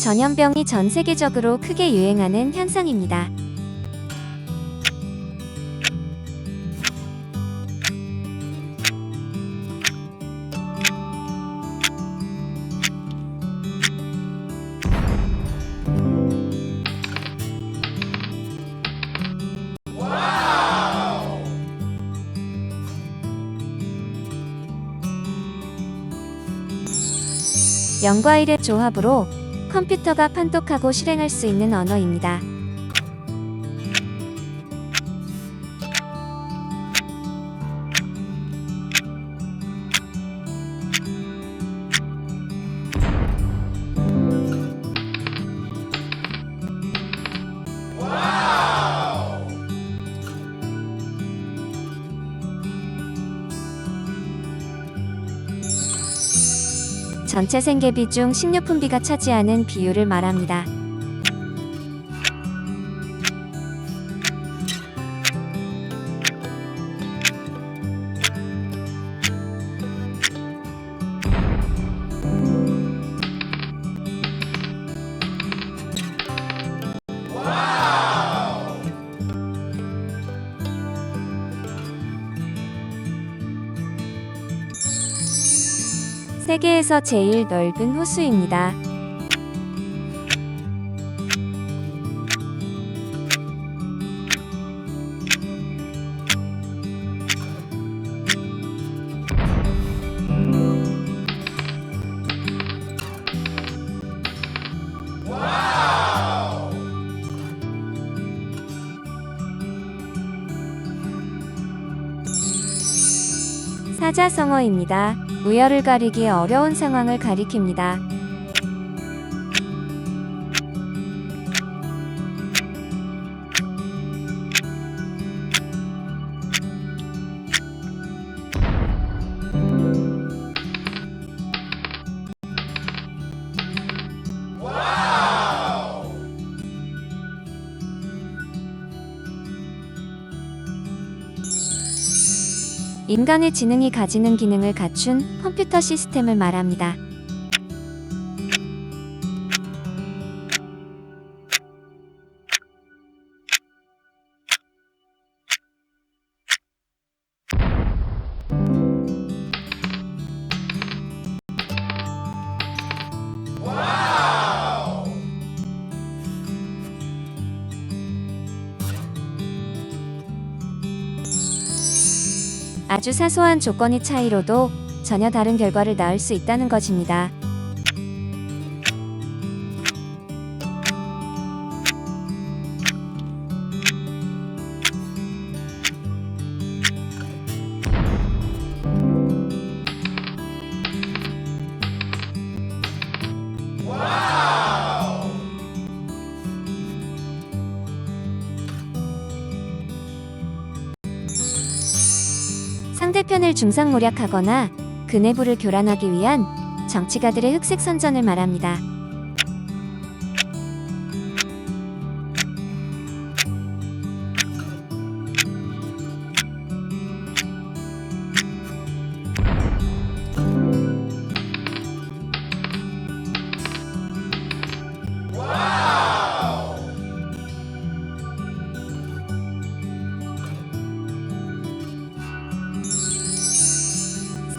전염병이 전 세계적으로 크게 유행하는 현상입니다. 영과 일의 조합으로 컴퓨터가 판독하고 실행할 수 있는 언어입니다. 전체 생계비 중 식료품비가 차지하는 비율을 말합니다. 세계에서 제일 넓은 호수입니다. 사자성어입니다. 우열을 가리기 어려운 상황을 가리킵니다. 인간의 지능이 가지는 기능을 갖춘 컴퓨터 시스템을 말합니다. 아주 사소한 조건의 차이로도 전혀 다른 결과를 낳을 수 있다는 것입니다. 상대편을 중상모략하거나 그 내부를 교란하기 위한 정치가들의 흑색 선전을 말합니다.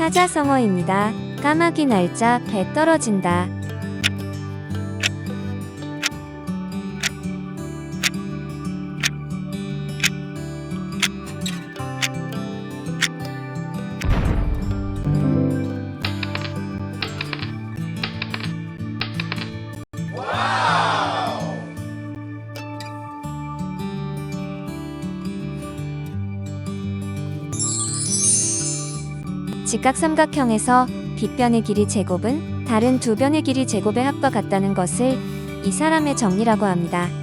사자성어입니다. 까마귀 날짜 배 떨어진다. 직각삼각형에서 빗변의 길이 제곱은 다른 두 변의 길이 제곱의 합과 같다는 것을 이 사람의 정리라고 합니다.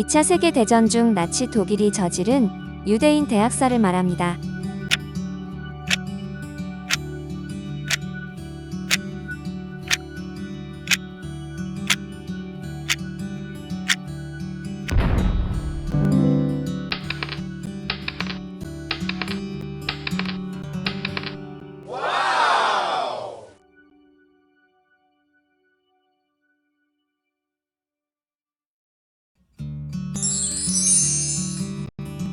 2차 세계대전 중 나치 독일이 저지른 유대인 대학살을 말합니다.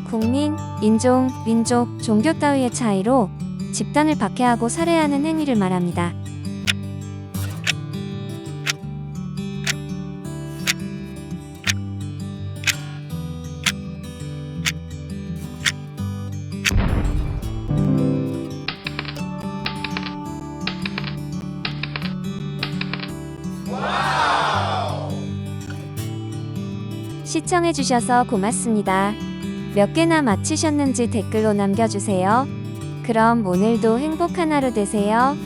국민, 인종, 민족, 종교 따위의 차이로 집단을 박해하고 살해하는 행위를 말합니다. 시청해주셔서 고맙습니다. 몇 개나 맞히셨는지 댓글로 남겨주세요. 그럼 오늘도 행복한 하루 되세요.